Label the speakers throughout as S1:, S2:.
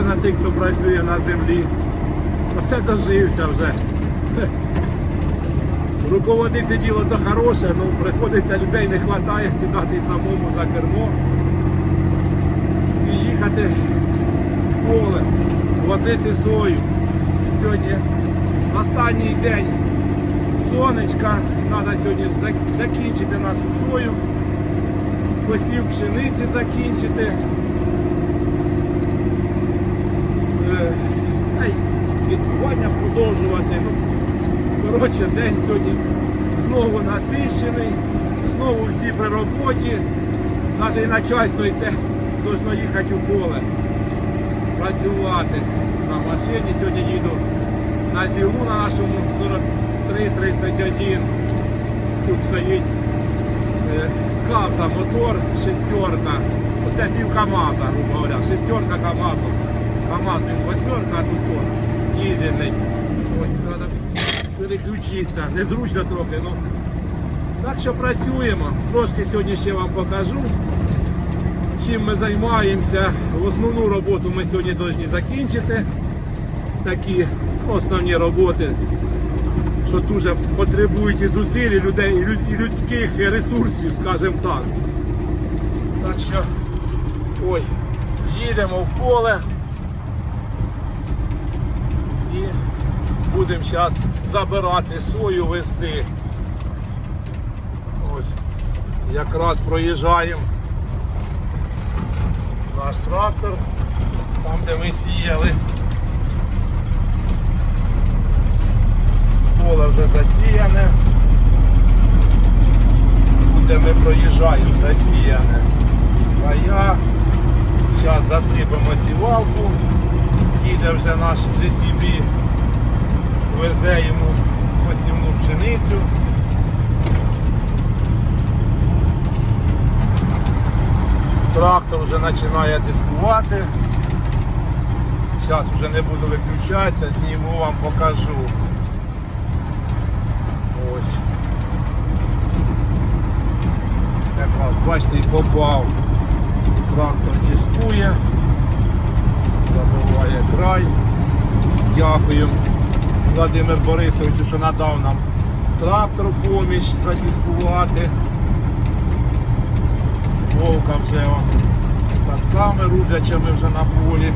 S1: Дивитися на тих, хто працює на землі. Оце дожився вже. Руководити діло то хороше, але приходиться людей не вистачає сідати самому за кермо і їхати в поле, возити сою. Сьогодні останній день сонечка, треба сьогодні закінчити нашу сою, посів пшениці закінчити. Е, та й дискування продовжувати. Коротше, день сьогодні знову насищений, знову всі при роботі. Навіть і начальство йде, должно їхати у поле, працювати на машині. Сьогодні їду на зілу на нашому 4331. Тут стоїть е, скавза мотор, шестерка. Оце пів КАМАЗа, грубо говоря, шестерка КАМАЗовська. КАМАЗ він восьмерка, а тут он дизельний. Ой, треба. Незручно трохи, ну. Так що працюємо. Трошки сьогодні ще вам покажу, чим ми займаємося. Основну роботу ми сьогодні повинні закінчити. Такі основні роботи, що дуже потребують і зусиль людей, і лю- і людських ресурсів, скажімо так. Так що, ой, їдемо в поле і будемо зараз забирати сою, вести. Ось якраз проїжджаємо наш трактор, там де ми сіяли. Поле вже засіяне. Де ми проїжджаємо засіяне. А я зараз засипемо сівалку. Їде вже наш GCB, везе йому посівну пшеницю. Трактор вже починає дискувати. Зараз вже не буду виключатися, зніму вам покажу. Ось. Якраз, бачите, і попав. Трактор дискує, забиває край. Дякую Владимир Борисовичу, що надав нам трактор поміч задискувати. Вовка вже о, з татками рублячими вже на полі.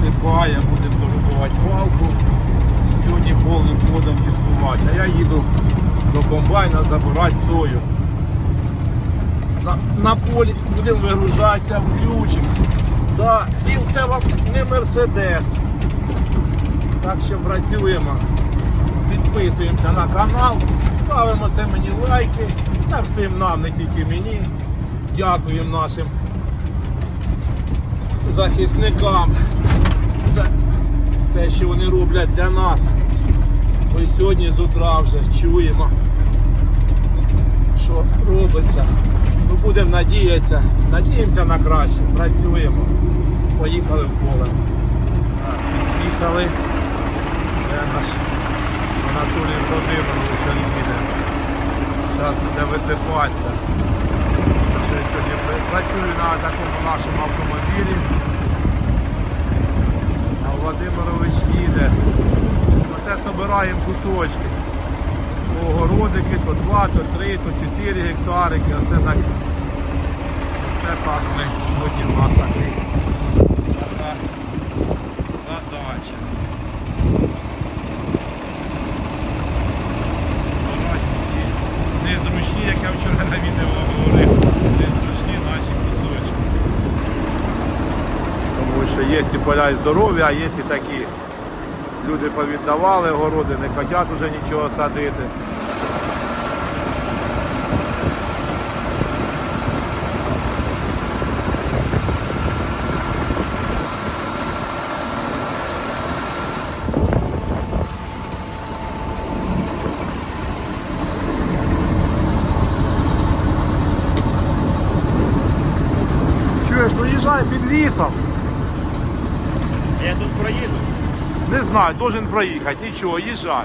S1: Сипає, будемо дорубувати палку. І сьогодні повним ходом дискувати. А я їду до комбайна забирати сою. На, на полі будемо вигружатися, включимося. Да, ЗІЛ це вам не Мерседес. Так що працюємо. Підписуємося на канал, ставимо це мені лайки. Та всім нам, не тільки мені. Дякуємо нашим захисникам за те, що вони роблять для нас. Ми сьогодні з утра вже чуємо, що робиться. Ну, будемо надіятися, надіємося на краще, працюємо. Поїхали в поле. Під'їхали. Де наш Анатолій Володимирович їде. Зараз буде висипатися. Що я сьогодні працюю на такому нашому автомобілі. А Володимирович їде. Оце збираємо кусочки. Огородики, то 2, то 3, то 4 гектарики. Оце. Оце так ми сьогодні у нас такий задача. Незручні, як я вчора на відео говорив, незручні наші кусочки. Тому що є і поля і здорові, а є і такі. Люди повіддавали городи, не хочуть вже нічого садити. Чуєш, ну їжджай під лісом.
S2: Я тут проїду.
S1: Не знаю, должен проїхати, нічого, їжджай.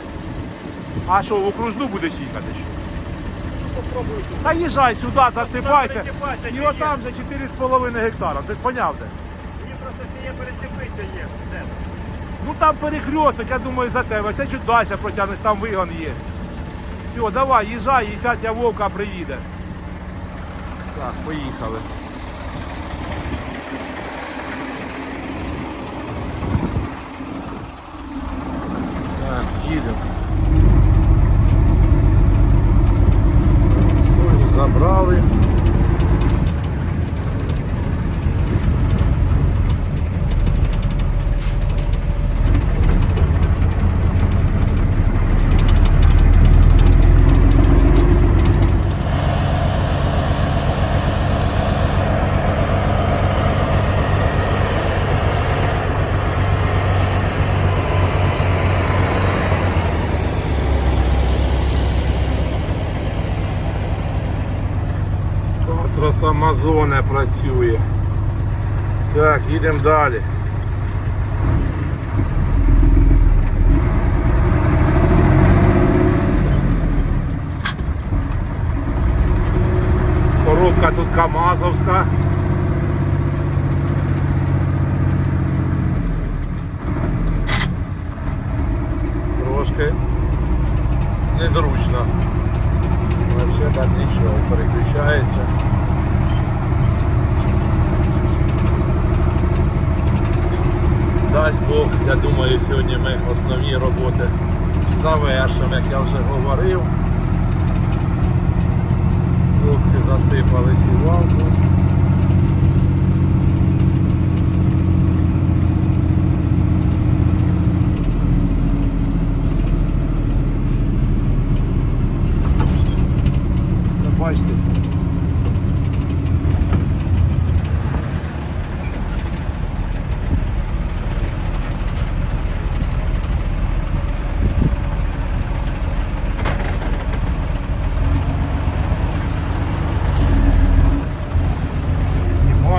S1: А що, в окружну будеш їхати? Що?
S2: По.
S1: Та їжджай сюди,
S2: пересипайся,
S1: І отам вже 4,5 гектара. Ти ж поняв де?
S2: Мені просто ще є перечепитися є. Де?
S1: Ну там перехресток, я думаю, за це. Все чуть далі протягнеш, там вигон є. Все, давай, їжджай, і зараз я вовка приїде. Так, поїхали. Так, їдемо. Сою забрали. Амазоне працює. Так, їдемо далі. Коробка тут Камазовська. Трошки незручно. Вообще так нічого, переключається. Дасть Бог, я думаю, сьогодні ми основні роботи завершимо, як я вже говорив. Хлопці засипали сівалку. Це бачите.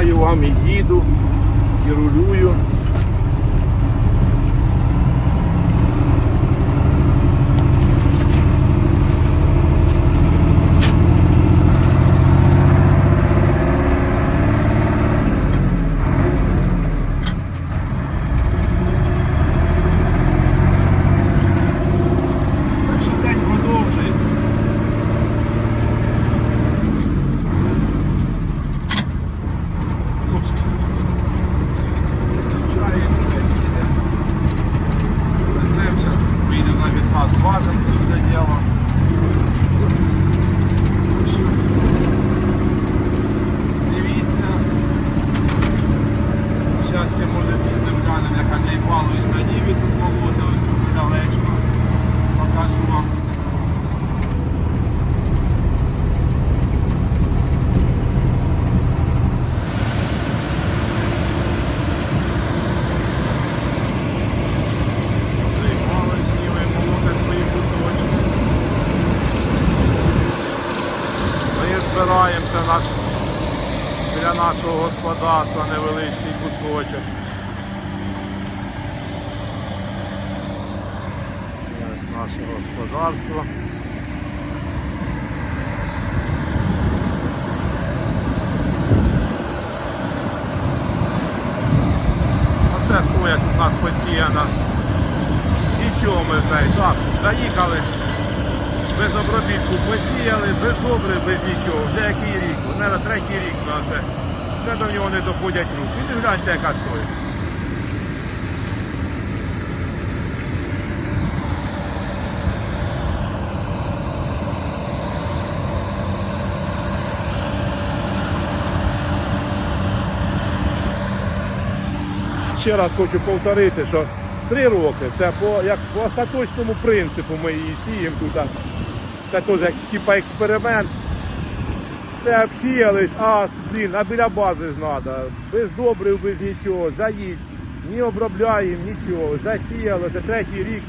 S1: Знімаю вам і їду, і рулюю. Так що день продовжується. Трошки. Включаємося, їдемо. Веземо зараз, вийдемо на віса, зважимо це все діло. Що? Дивіться. Я може з'їздимо глянемо, як Андрій Павлович на Ніві тут болото, ось тут недалечко. Покажу вам. Збираємося наш, біля нашого господарства невеличкий кусочок. Ось наше господарство. Оце соя тут у нас посіяна. Нічого ми з нею. Так, заїхали. Без обробітку посіяли, без добре, без нічого. Вже який рік, Наверно, третій рік на це. Все до нього не доходять руки. І гляньте, яка соя. Ще раз хочу повторити, що три роки це по, як по остаточному принципу ми її сіємо тут. Це теж як типа експеримент. Все обсіялись, а блін, а біля бази ж треба. Без добрив, без нічого. Заїдь, ні обробляємо, нічого. Засіяли, це третій рік.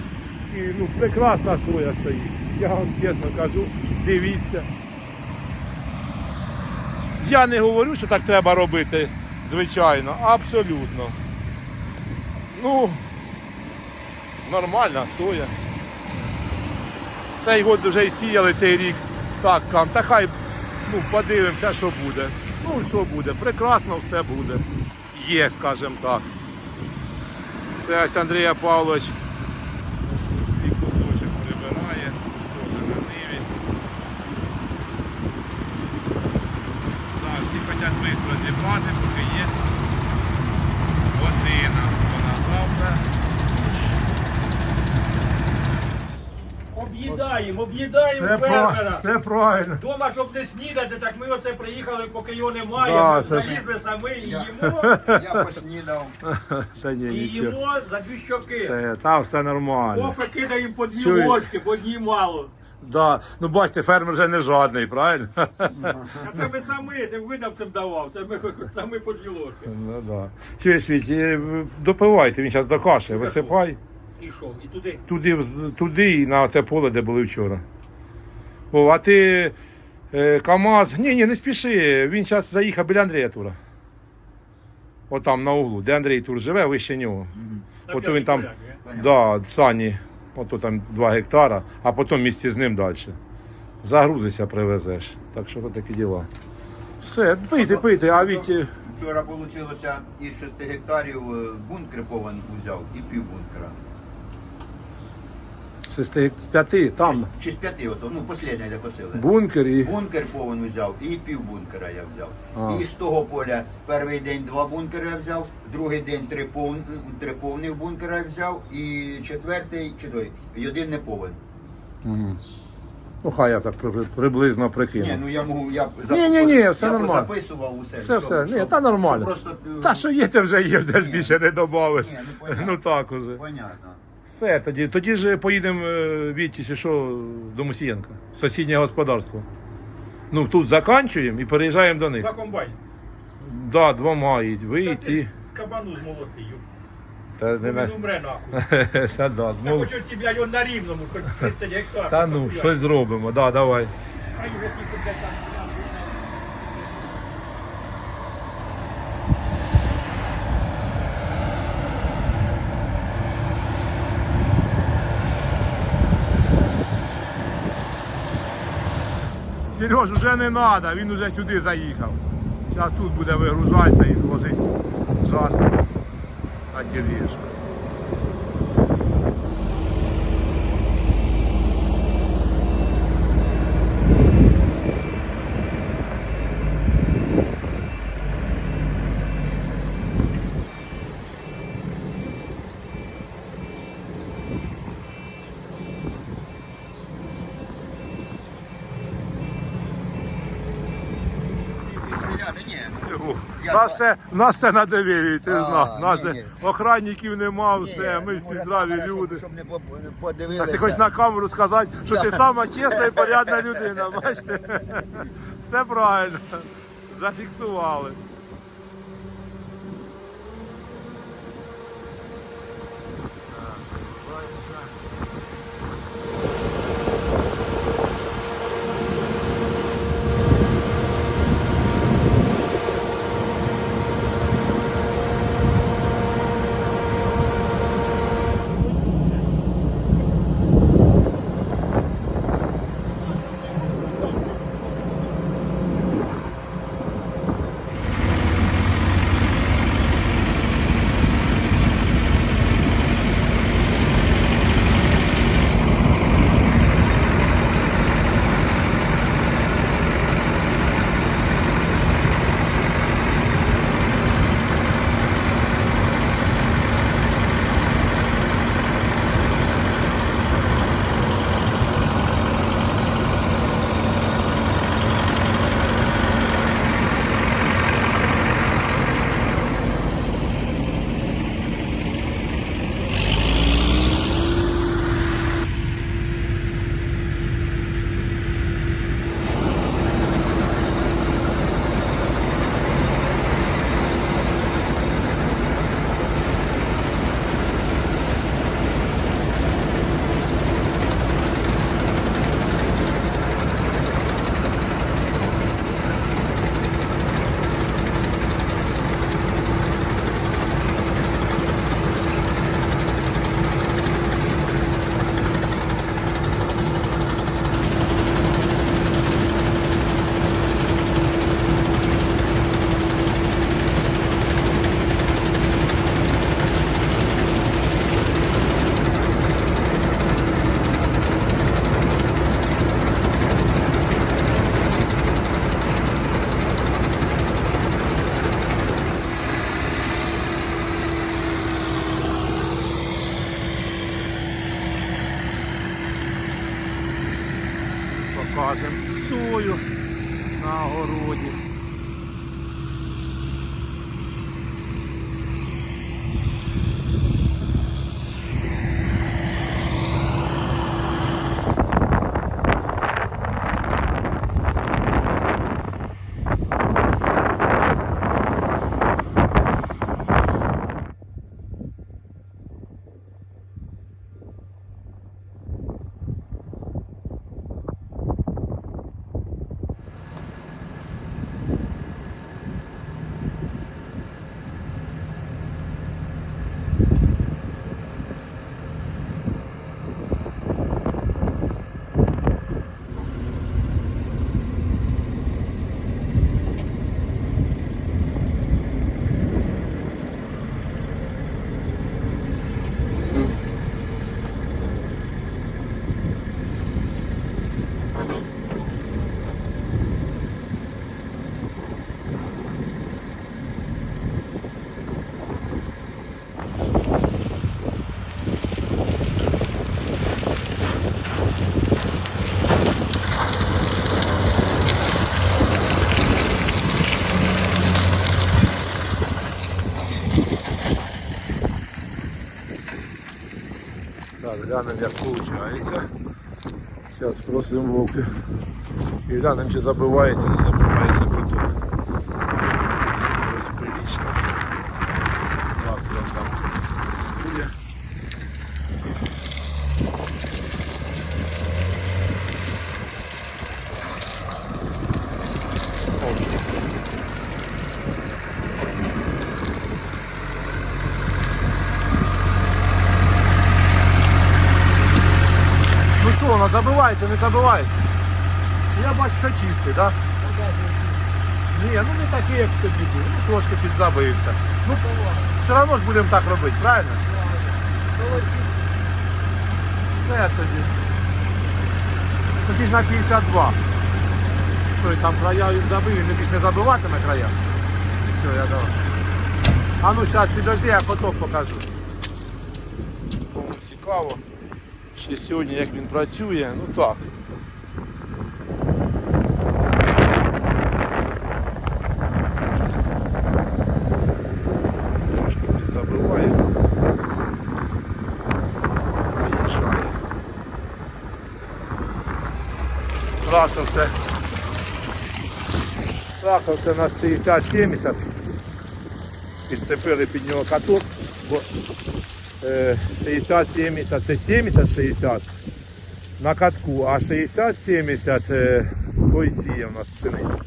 S1: І ну, прекрасна соя стоїть. Я вам чесно кажу, дивіться. Я не говорю, що так треба робити, звичайно, абсолютно. Ну, нормальна соя. Цей год вже й сіяли цей рік Так, там, та хай ну, подивимося, що буде. Ну, що буде, прекрасно все буде. Є, скажімо так. Це ось Андрія Павлович. Свій кусочок прибирає, теж на ниві. Так, всі хочуть швидко зібрати, поки є година. Бо на завтра.
S2: Об'їдаємо,
S1: Все,
S2: фермера.
S1: прав- все правильно.
S2: Дома, щоб не снідати, так ми оце приїхали, поки його немає.
S1: Да,
S2: ми
S1: це ж-
S2: залізли самі і їмо,
S3: Я поснідав.
S1: Та ні,
S2: і
S1: нічого.
S2: їмо за дві щоки.
S1: Все, Там все нормально.
S2: Кофе кидаємо по дві
S1: Чує.
S2: ложки, по одній мало.
S1: Да. Ну бачите, фермер вже не жадний, правильно?
S2: А це ми самі, це давав, це ми самі по дві ложки.
S1: Ну да. Чуєш, Віть, е, допивайте, він зараз до каші, висипай.
S2: Що, і туди.
S1: Туди, туди і на те поле, де були вчора. О, а ти е, КАМАЗ. Ні, ні, не спіши. Він зараз заїхав біля Андрія Тура. Отам на углу, де Андрій Тур живе, вище нього. Ото він там, да, сані, ото там 2 гектара, а потім в місті з ним далі. Загрузися, привезеш. Так що такі діла. Все, пийте, пийте, а від.
S3: Вчора вийшло із 6 гектарів е, бункер повен взяв і пів бункера.
S1: Шести- з п'яти, там
S3: Чи з п'яти, ото, ну, останнє закосили.
S1: бункер і.
S3: Бункер повен взяв і пів бункера я взяв.
S1: А.
S3: І з того поля перший день два бункери я взяв, другий день три, пов... три повних бункера я взяв, і четвертий, чи той, і один не повен.
S1: Мгм. Ну, хай я так при- при- приблизно
S3: Ні, ну я можу, я
S1: Ні, ні, ні, все
S3: я
S1: нормально.
S3: записував усе.
S1: Все,
S3: щоб-
S1: все, ні,
S3: щоб-
S1: та нормально.
S3: щоб Просто, е,
S1: Та що є, те вже є, вже ж більше не додавиш.
S3: Ні, ну, понятно.
S1: Ну так уже.
S3: Понятно.
S1: Все, тоді, тоді ж поїдемо е, Вітті, що, до Мусієнка, сусіднє господарство. Ну, тут заканчуємо і переїжджаємо до них.
S2: На комбайні.
S1: Да, двома вийти.
S2: ти Кабану змолотив.
S1: Та, не на...
S2: Він умре нахуй.
S1: Та, да,
S2: Та хоч оці, блядь, он на рівному, хоч 30 гектар.
S1: Та ну, щось зробимо, да, давай.
S2: Хай вже ті, блядь, там,
S1: Сереж, уже не треба, він уже сюди заїхав. Зараз тут буде вигружатися і возити жах на тележку.
S3: Селяни, ні.
S1: Всього.
S3: Я
S1: Нас все, нас все на довірі, ти
S3: А,
S1: знаєш. Нас
S3: ні,
S1: же
S3: ні.
S1: охранників нема, все, ми всі здраві люди.
S3: Щоб, щоб не по- подивилися.
S1: Так ти хочеш на камеру сказати, що ти сама чесна і порядна людина, бачите? Все правильно. Зафіксували. На огороді. Так, глянемо, як виходить. Зараз спросимо Вовки. І глянемо, чи забивається, не забивається каток. Ось прилично. Так, він там рискує. Ось. Ну що, вона забивається, не забивається? Я бачу, що чистий, так? Да? Ні, ну не такий, як тоді був. Ну, трошки підзабився. Ну, все одно ж будемо так робити, правильно? Все тоді. Тоді ж на 52. Що, і там края забив, він більш не забиватиме края. Все, я давай. А ну зараз підожди, я фоток покажу. Цікаво. Ще сьогодні як він працює, ну так. Трошки підзабиває. Виїжджає. Трактор це. Трактор це на 60-70. Підцепили під нього каток, бо 60-70 це 70-60 на катку, а 60-70 е, той сіє у нас пшениця.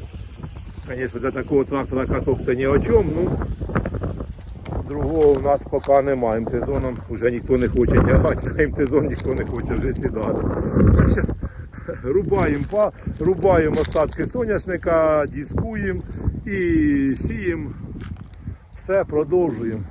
S1: Звісно, для такого трактора каток це ні о чому, ну другого у нас поки немає. МТЗоном вже ніхто не хоче тягати, на МТЗон ніхто не хоче вже сідати. Рубаємо, па- рубаємо остатки соняшника, дискуємо і сіємо. Все, продовжуємо.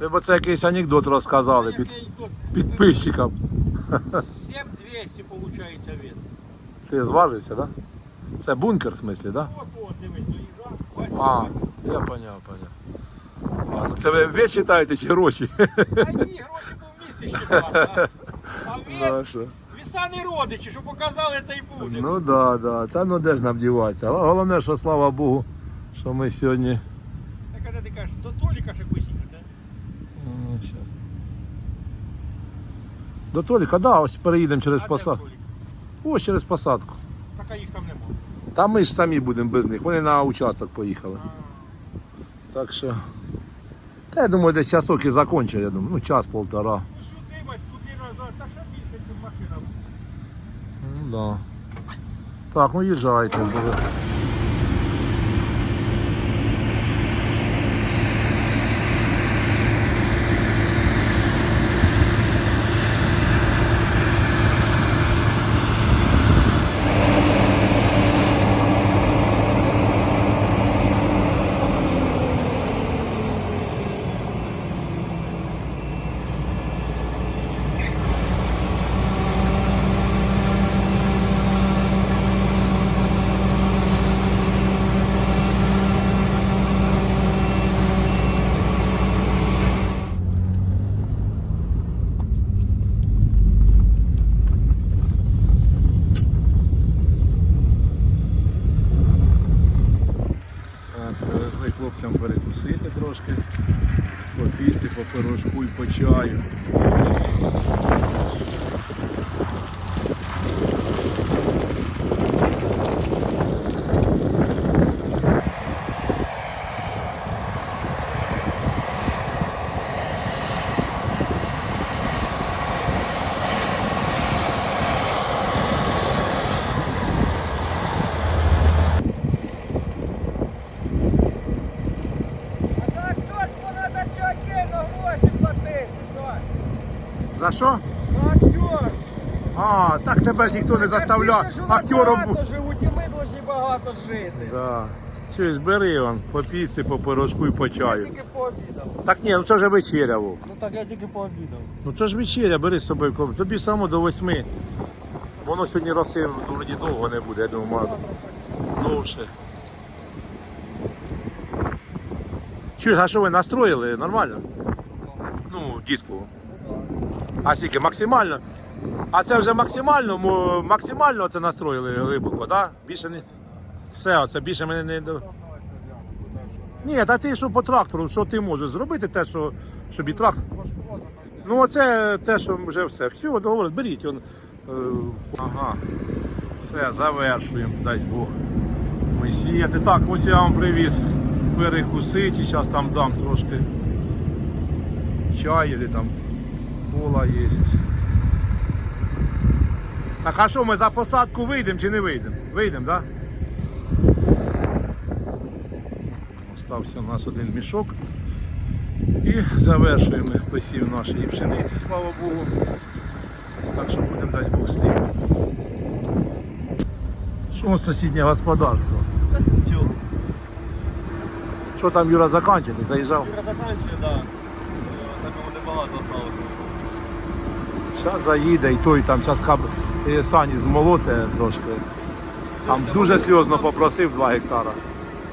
S1: Ви б це якийсь анекдот розказали під, підписчикам.
S2: 7200 получается вес.
S1: Ти зважився, так? Да? Це бункер в смислі, так? Да? А, я поняв, поняв. А, ну це ви вес читаєте чи гроші?
S2: А ні, гроші по місці ще А а вес,
S1: що?
S2: не родичі, що показали, це й буде.
S1: Ну да, да. Та ну де ж нам діватися. Головне, що слава Богу, що ми сьогодні.
S2: Так коли ти кажеш, до Толіка ще кусіка, да?
S1: Ну, щас. До Толіка, да, ось переїдемо через посадку. Ось через посадку.
S2: Так а їх там нема.
S1: Та ми ж самі будемо без них. Вони на участок поїхали. Так що. Та я думаю, десь часок і закончу, я думаю. Ну, час-полтора.
S2: Ну сюди, бать, туди назад, та ще більше, ніж машина.
S1: Ну да. Так, ну їжджайте. бо ви- хлопцям перекусити трошки. По піці, по пирожку і по чаю.
S4: За
S1: що?
S4: За актерство.
S1: А, так тебе ж ніхто не заставляв актером.
S4: багато живуть, і ми повинні багато жити.
S1: Да. Чуєш, бери он, по піці, по пирожку і по
S4: Я
S1: чаю.
S4: тільки пообідав.
S1: Так ні, ну це вже вечеря. Вов.
S4: Ну так я тільки пообідав.
S1: Ну це ж вечеря, бери з собою. ком- Тобі само до восьми. Воно сьогодні роси вроді довго не буде, я думаю, мало. довше. Чуєш, а що ви настроїли? Нормально? Ну, диску. А скільки? Максимально? А це вже максимально, максимально це настроїли глибоко, так? Да? Більше не. Все, оце більше мене не. Ні, та ти що по трактору, що ти можеш зробити те, що, щоб і трактор. Ну, оце те, що вже все. Все, договор, беріть. Он, е, ага. Все, завершуємо, дасть Бог. Ми сіяти. Так, ось я вам привіз перекусити, зараз там дам трошки чай или там кола є. Так, а що, ми за посадку вийдемо чи не вийдемо? Вийдемо, так? Да? Остався у нас один мішок. І завершуємо посів нашої пшениці, слава Богу. Так що будемо дасть Бог слів. Що сусіднє господарство? Що там Юра заканчує? Ти заїжджав?
S2: заканчує, так. Такого небагато осталося.
S1: Зараз заїде і той там зараз каб... е, сані змолоте трошки. Там дуже сльозно попросив 2 гектара.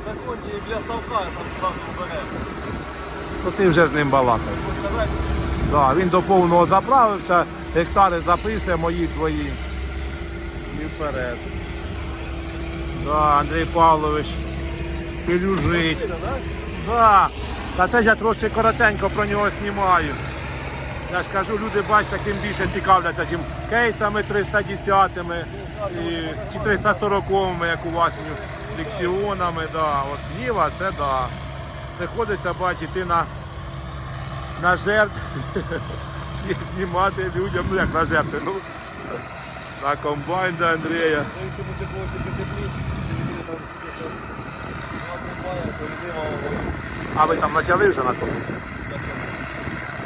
S2: Закончує і біля ставка, там зразу бере.
S1: То ти вже з ним балакав. Да, він до повного заправився, гектари запише мої твої. І вперед. Да, Андрій Павлович пилюжить. Да. Та це ж я трошки коротенько про нього знімаю. Я ж кажу, люди бачите, тим більше цікавляться, чим кейсами 310-ми і, чи 340-ми, як у вас, лексіонами. Да. От Ніва, це да. Приходиться бачити на на жертв і знімати людям, ну як на жертви, ну, на комбайн до Андрія. А ви там почали вже на тому?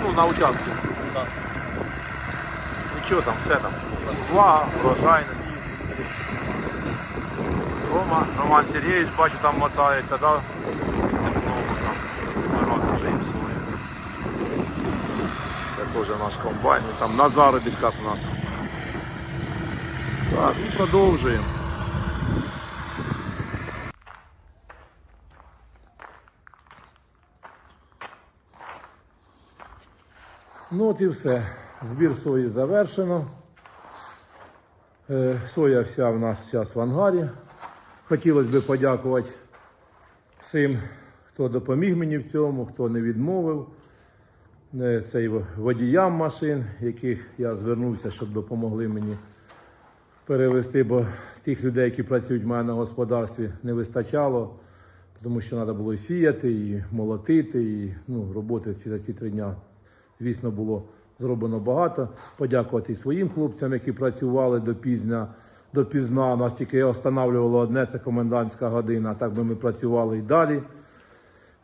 S1: Ну, на участку.
S2: Так.
S1: Нічого там, все там. Увага, врожайність. Рома, Роман Сергійович, бачу, там мотається, да? Степного там. Багато вже їм своє. Це теж наш комбайн, там на заробітках у нас. Так, і продовжуємо. Ну от і все. Збір сої завершено. Е, Соя вся в нас зараз в ангарі. Хотілося б подякувати всім, хто допоміг мені в цьому, хто не відмовив. Е, Це і водіям машин, яких я звернувся, щоб допомогли мені перевезти, бо тих людей, які працюють в мене на господарстві, не вистачало, тому що треба було сіяти, і молотити, і ну, роботи ці за ці три дня звісно, було зроблено багато. Подякувати і своїм хлопцям, які працювали до пізня, до пізна. Нас тільки останавливало одне, це комендантська година. Так би ми працювали і далі.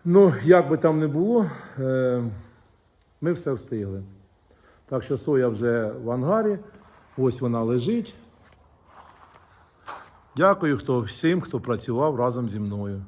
S1: Ну, як би там не було, е, ми все встигли. Так що соя вже в ангарі, ось вона лежить. Дякую хто, всім, хто працював разом зі мною.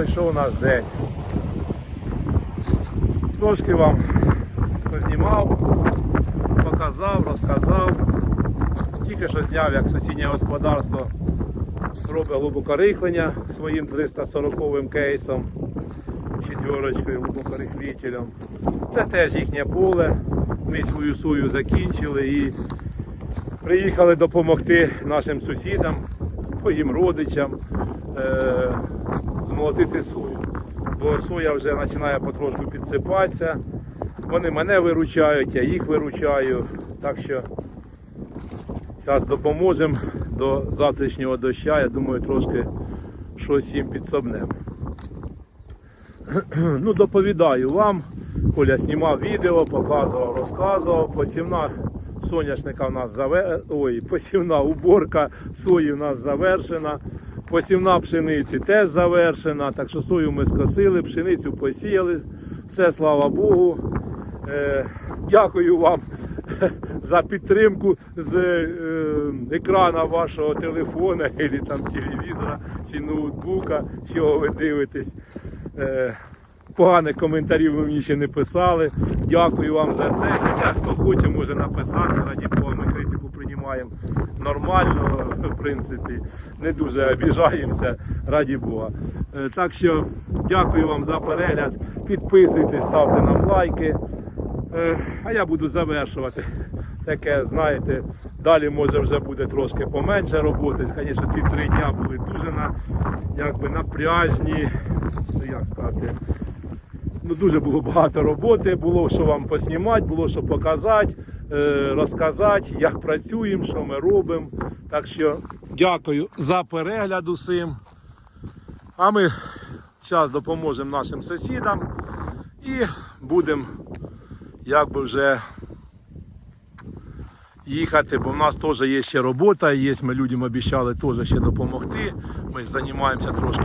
S1: Пройшов наш день. Трошки вам познімав, показав, розказав. Тільки що зняв, як сусіднє господарство робить глибокорихлення своїм 340 кейсом, четверочкою глибокорихлітелем. Це теж їхнє поле. Ми свою сою закінчили і приїхали допомогти нашим сусідам, своїм родичам змолотити сою. Бо соя вже починає потрошку підсипатися. Вони мене виручають, я їх виручаю. Так що зараз допоможемо до завтрашнього доща. Я думаю, трошки щось їм підсобнемо. Ну, доповідаю вам. Коля знімав відео, показував, розказував. Посівна соняшника в нас заве... Ой, посівна уборка сої в нас завершена. Посівна пшениці теж завершена. Так що сою ми скосили, пшеницю посіяли. Все, слава Богу. Е, дякую вам за підтримку з е, екрана вашого телефона, або там телевізора, чи ноутбука, чого ви дивитесь. Е, Поганих коментарів ви мені ще не писали. Дякую вам за це. Хто хоче, може написати. Раді ми критику приймаємо нормально, в принципі, не дуже обіжаємося, раді Бога. Е, Так що дякую вам за перегляд. Підписуйтесь, ставте нам лайки. Е, А я буду завершувати. Таке, знаєте, далі може вже буде трошки поменше роботи. Звісно, ці три дня були дуже на, якби, напряжні. Ну, як сказати, ну, дуже було багато роботи, було що вам поснімати, було що показати, розказати, як працюємо, що ми робимо. Так що дякую за перегляд усім. А ми зараз допоможемо нашим сусідам і будемо якби вже їхати, бо в нас теж є ще робота, є, ми людям обіцяли теж ще допомогти. Ми займаємося трошки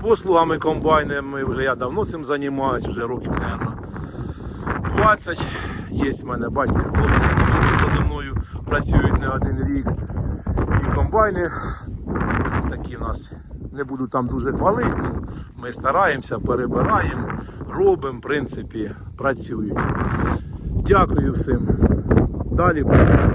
S1: послугами комбайнами. Вже я давно цим займаюся, вже років, мабуть, 20. Є в мене, бачите, хлопці, які вже зі мною працюють не один рік. І комбайни такі в нас. Не буду там дуже хвалити, ну, ми стараємося, перебираємо, робимо, в принципі, працюють. Дякую всім. Далі буде.